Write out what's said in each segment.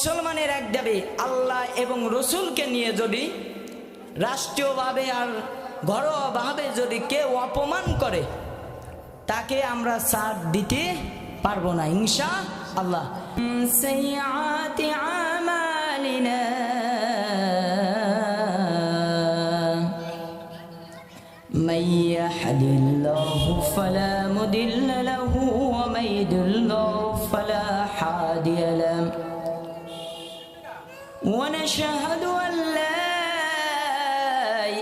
মুসলমানের এক দাবি আল্লাহ এবং রসুলকে নিয়ে যদি রাষ্ট্রীয়ভাবে আর ঘরোয়াভাবে যদি কেউ অপমান করে তাকে আমরা সাথ দিতে পারবো না ইনশা আল্লাহ سيئات أعمالنا من يهد الله فلا مضل له ومن يضلل فلا هادي له ونشهد أن لا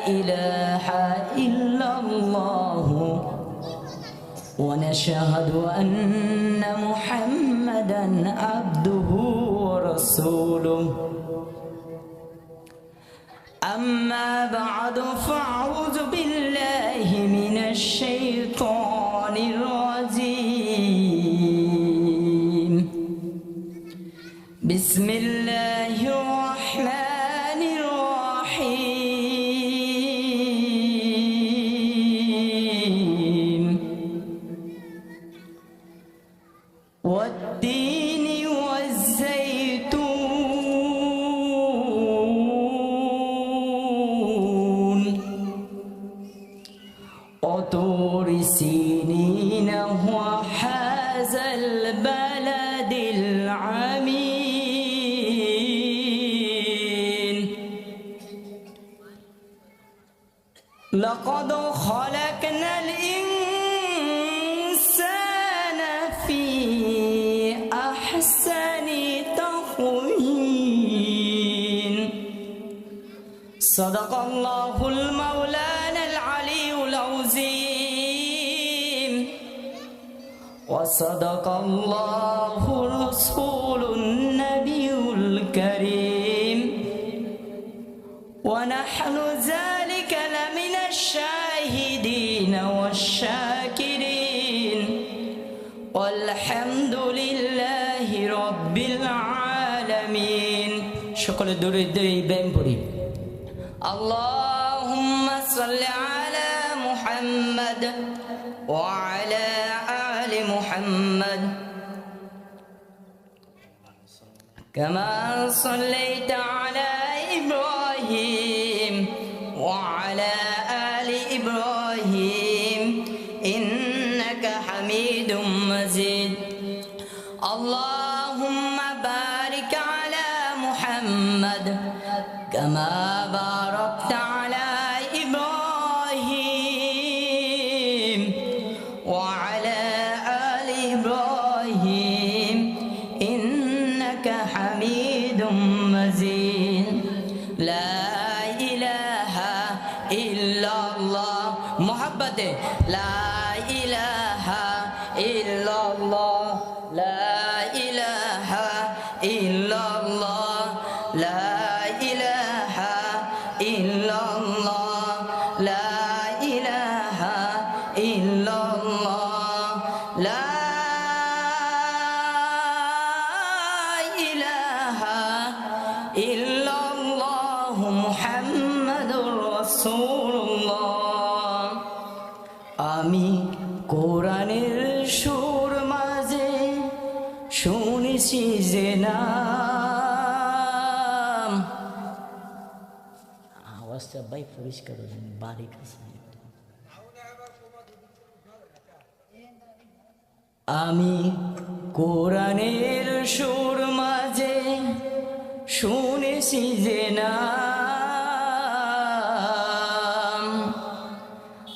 إله إلا الله. ونشهد أن محمدا عبده ورسوله. أما بعد فأعوذ بالله من الشيطان الرجيم. والتين والزيتون. وطور سينين وهذا البلد العمين لقد خلقنا الإنسان في صدق الله المولانا العلي العظيم. وصدق الله رسول النبي الكريم. ونحن ذلك لمن الشاهدين والشاكرين. والحمد لله رب العالمين. شكرا دوري دوري بمبري اللهم صل على محمد وعلى آل محمد. كما صليت على إبراهيم وعلى آل إبراهيم. إنك حميد مجيد. اللهم بارك على محمد كما باركت আমি কোরআনের সুর মাঝে শুনেছি যে নাম। আওয়াজটা ভাই পরিষ্কার হলেন বাড়ি কাছে। আমি কোরআনের সুর মাঝে শুনেছি যে নাম।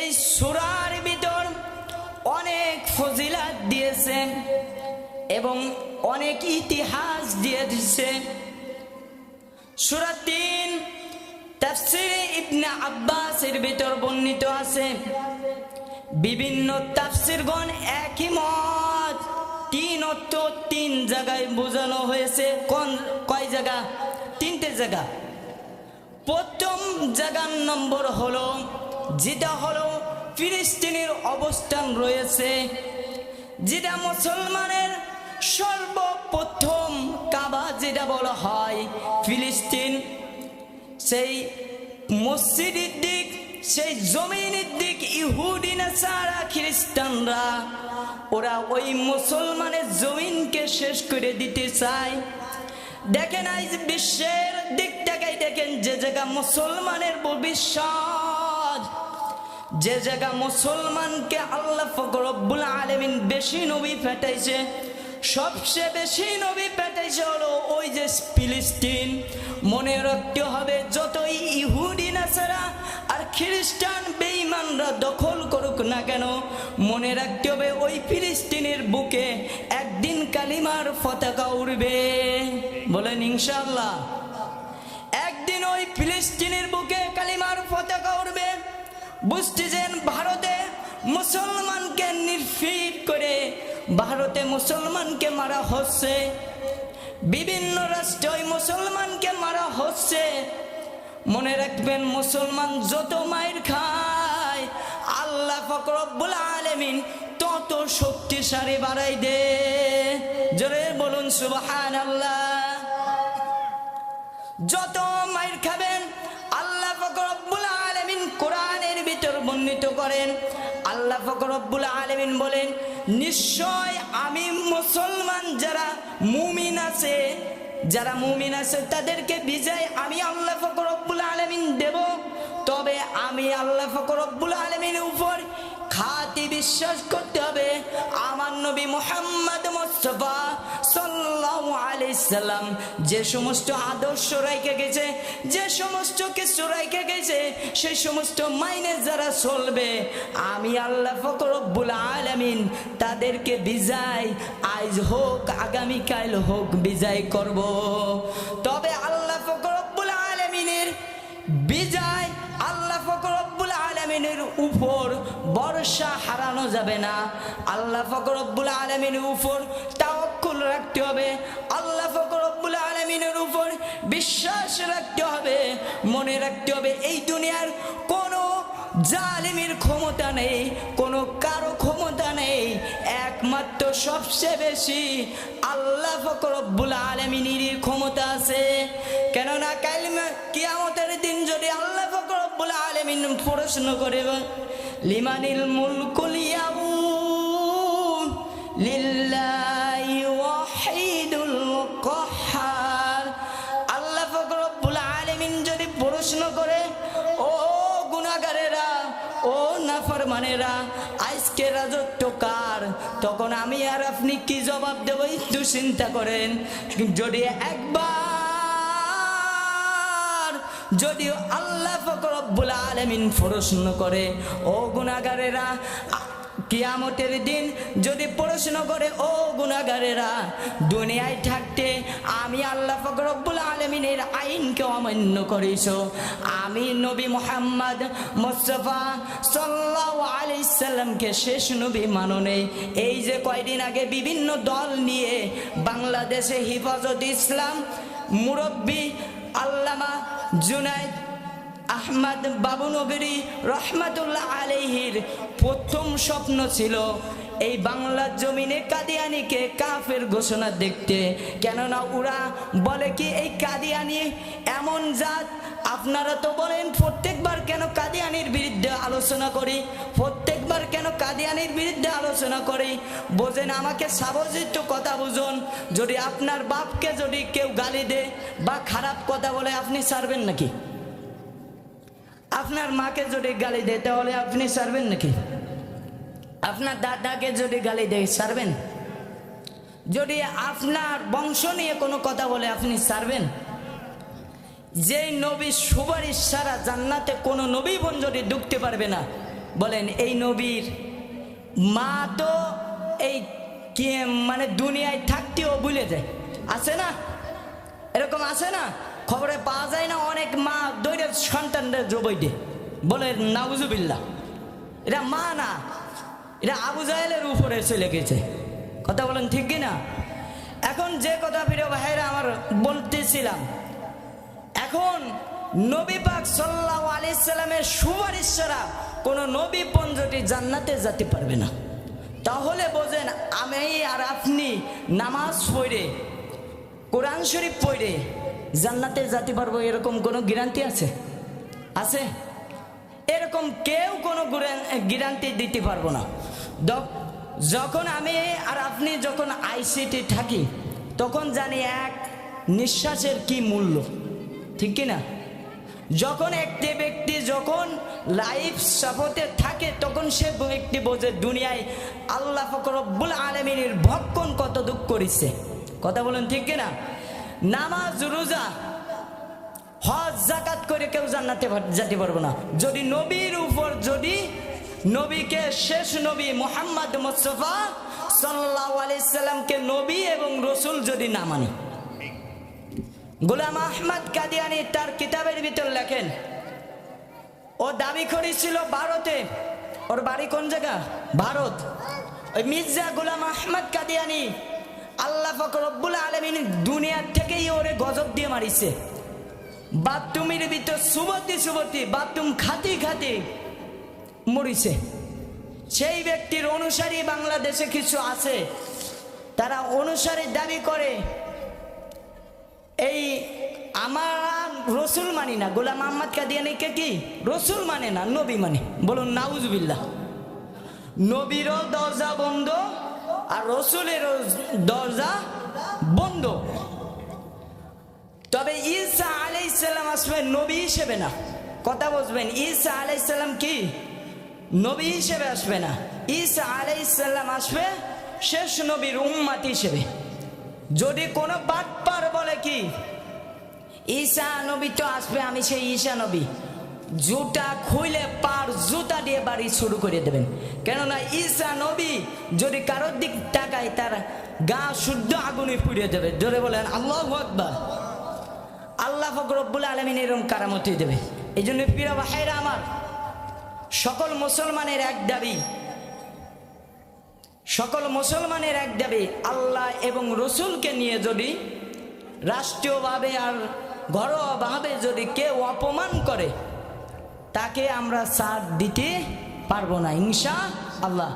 এই সুরার ভিতর অনেক ফজিলাত দিয়েছেন এবং অনেক ইতিহাস দিয়ে দিচ্ছে সুরা তিন, তাফসিরে ইবনে আব্বাসের ভিতর বর্ণিত আছে, বিভিন্ন তাফসিরগণ একই মত, তিন অর্থ তিন জায়গায় বোঝানো হয়েছে। কোন কয় জায়গা? তিনটে জায়গা। প্রথম জায়গার নম্বর হলো, যেটা হলো ফিলিস্তিনের অবস্থান রয়েছে, যেটা মুসলমানের সর্বপ্রথম কাবা যেটা বলা হয় ফিলিস্তিন। সেই মসজিদের দিক, সেই জমিনের দিক ইহুদি, নাসারা, খ্রিস্টানরা, ওরা ওই মুসলমানের জমিনকে শেষ করে দিতে চায়। দেখেন আজ বিশ্বের দিক তাকাই দেখেন যে জায়গা মুসলমানের ভবিষ্যৎ। যে জায়গা মুসলমানকে আল্লাহ ফকরব্বুল আলমিন বেশি নবী ফেটাইছে, সবচেয়ে বেশি নবী পেটাইছে হলো ওই যে ফিলিস্তিন। মনে রাখতে হবে, যতই ইহুদি, নাসারা খ্রিস্টান বেঈমানরা দখল করুক না কেন, মনে রাখতে হবে ওই ফিলিস্তিনের বুকে একদিন কালিমার পতাকা উড়বে। বলেন ইনশাল্লাহ একদিন ওই ফিলিস্তিনের বুকে কালিমার পতাকা উড়বে। বুঝতেছেন, ভারতে মুসলমানকে নির্ফিট করে ভারতে মুসলমানকে মারা হচ্ছে। বিভিন্ন রাষ্ট্রে ওই মুসলমানকে মারা হচ্ছে। মনে রাখবেন, মুসলমান যত মায়ের খায়, আল্লাহ ফকরব্বুল আলমিন তত শক্তিশালী বাড়াই দে। জোরে বলুন সুবাহান আল্লাহ যত মায়ের খাবেন, আল্লাহ ফকরব্বুল আলমিন কোরআনের ভিতর বর্ণিত করেন। আল্লাহ ফকরব্বুল আলমিন বলেন, নিশ্চয় আমি মুসলমান যারা মুমিন আছে যারা মুমিন আছে, তাদেরকে বিজয় আমি আল্লাহ ফকরব্বুল আলমিন দেব। তবে আমি আল্লাহ ফকরব্বুল আলমিনের উপর খাতি বিশ্বাস করতে হবে। আমার নবী মোহাম্মদ মোস্তফা যে সমস্ত আদর্শ রেখে গেছে, যে সমস্ত কিছু রেখে গেছে, সেই সমস্ত মাইনে যারা চলবে, আমি আল্লাহ ফকরব্বুল আলামিন তাদেরকে বিজয়, আজ হোক আগামীকাল হোক বিজয় করব। তবে আল্লাহ ফকরব্বুল আলামিনের বিজয়, আল্লাহ ফকরব্বুল আলমিনের উপর বর্ষা হারানো যাবে না। আল্লাহ ফকরব্বুল আলমিনের উপর তাওয়াক্কুল রাখতে হবে। আল্লাহ ফকরব্বুল আলমিনের উপর বিশ্বাস রাখতে হবে, মনে রাখতে হবে এই দুনিয়ার কোনো জালিমের ক্ষমতা নেই, কোনো কারও ক্ষমতা নেই। একমাত্র সবচেয়ে বেশি আল্লাহ ফকরব্বুল আলমিনের ক্ষমতা আছে। কেননা কালমা কিয়ামতের দিন যদি আল্লাহ ফকরব্বুল আলমিন প্রশ্ন করে, লিমানিল মুলকুল ইয়াউম আলমিন যদি ও ও নাফরমানেরা রাজত্ব কার? তখন আমি আর আপনি কি জবাব দেব চিন্তা করেন। যদি একবার যদিও আল্লাহ ফকরব্বুল আলমিন প্রশ্ন করে, ও গুনাগারেরা কিয়ামতের দিন যদি প্রশ্ন করে, ও গুনাগারেরা দুনিয়ায় থাকতে আমি আল্লাহ ফকরব্বুল আলমিনের আইনকে অমান্য করেছ। আমি নবী মোহাম্মদ মোস্তফা সাল্লাহ আলাইসাল্লামকে শেষ নবী মানো নেই। এই যে কয়দিন আগে বিভিন্ন দল নিয়ে বাংলাদেশে হিফাজত ইসলাম মুরব্বী আল্লামা জুনাইদ আহমদ বাবু নগরী রহমাতুল্লাহ আলহির প্রথম স্বপ্ন ছিল এই বাংলার জমিনে কাদিয়ানিকে কাফের ঘোষণা দেখতে। কেননা ওরা বলে কি, এই কাদিয়ানি এমন জাত, আপনারা তো বলেন প্রত্যেকবার কেন কাদিয়ানির বিরুদ্ধে আলোচনা করি? প্রত্যেকবার কেন কাদিয়ানির বিরুদ্ধে আলোচনা করি? বোঝেন আমাকে সাবজিত কথা বুঝুন, যদি আপনার বাপকে যদি কেউ গালি দেয় বা খারাপ কথা বলে, আপনি ছাড়বেন নাকি? আপনার মাকে যদি গালি দেয়, তাহলে আপনি সারবেন নাকি? আপনার দাদাকে যদি গালি দেয়, সারবেন? যদি আপনার বংশ নিয়ে কোনো কথা বলে, আপনি সারবেন? যেই নবী সুপারিশ সারা জান্নাতে কোনো নবী বোন যদি ঢুকতে পারবে না, বলেন এই নবীর মা তো এই কি মানে দুনিয়ায় থাকতেও ভুলে যায়। আছে না? এরকম আছে না? খবরে পাওয়া যায় না, অনেক মা দৈরে সন্তানদের জবই দে বলে নাউজুবিল্লা এটা মা না এটা আবু জাহেলের উপরে চলে গেছে। কথা বলেন ঠিক কি না এখন যে কথা প্রিয় ভাইরা আমার বলতেছিলাম, এখন নবী পাক সাল্লাহ আলাইসাল্লামের সুপারিশ ছাড়া কোনো নবী পঞ্জটি জান্নাতে যেতে পারবে না। তাহলে বোঝেন, আমি আর আপনি নামাজ পড়ে, কোরআন শরীফ পড়ে জান্নাতে যেতে পারব, এরকম কোনো গ্যারান্টি আছে? আছে? এরকম কেউ কোনো গ্যারান্টি দিতে পারব না। যখন আমি আর আপনি যখন আইসিটি থাকি, তখন জানি এক নিঃশ্বাসের কি মূল্য, ঠিক কি না যখন একটি ব্যক্তি যখন লাইফ সাপোর্টে থাকে, তখন সে ব্যক্তি বোঝে দুনিয়ায় আল্লাহ ফকরব্বুল আলমিনের ভক্ষণ কত দুঃখ করেছে। কথা বলেন ঠিক কিনা? নামাজ, রোজা, হজ জাকাত করে কেউ জান্নাতে যেতে পারব না। যদি নবীর উপর যদি নবীকে শেষ নবী মোহাম্মদ মুস্তফা সাল্লাহ নবী এবং রসুল যদি না মানি। গোলাম আহমদ কাদিয়ানি তার কিতাবের ভিতর লেখেন, ও দাবি করেছিল ভারতে। ওর বাড়ি কোন জায়গা? ভারত। ওই মির্জা গোলাম আহমদ কাদিয়ানি আল্লাহ ফকরব্বুল আলমিন দুনিয়ার থেকেই ওরে গজব দিয়ে মারিছে। বাথরুমের ভিতর সুবতি সুবতি বাথরুম খাতি খাতি মরিছে। সেই ব্যক্তির অনুসারী বাংলাদেশে কিছু আছে। তারা অনুসারী দাবি করে, এই আমার রসুল মানি না, গোলাম আহমদ কাদিয়ানিকে কি? রসুল মানে না, নবী মানে। বলুন, নাউজবিল্লাহ। নবীরও দরজা বন্ধ আর রসুলেরও দরজা বন্ধ। তবে ঈসা আলাইসাল্লাম আসবে নবী হিসেবে না। কথা বুঝবেন, ঈসা আলাইসাল্লাম কি? নবী হিসেবে আসবে না। ঈসা আলাইসাল্লাম আসবে শেষ নবীর উম্মাত হিসেবে। যদি কোনো বাটপার বলে কি, ঈসা নবী তো আসবে, আমি সেই ঈশা নবী। জুতা খুইলে পার জুতা দিয়ে বাড়ি শুরু করে দেবেন। কেননা ঈসা নবী যদি কারোর দিক তাকায়, তার গা শুদ্ধ আগুনে পুড়িয়ে দেবে। ধরে বলেন, আল্লাহ আকবার। আল্লাহ ফকরব্বুল আলমিন এরকম কারামতি দেবে। এই জন্য প্রিয় ভাইরা আমার, সকল মুসলমানের এক দাবি, সকল মুসলমানের এক দাবি, আল্লাহ এবং রসুলকে নিয়ে যদি রাষ্ট্রীয়ভাবে আর ঘরোয়াভাবে যদি কেউ অপমান করে তাকে আমরা সাথ দিতে পারব না ইনশা আল্লাহ।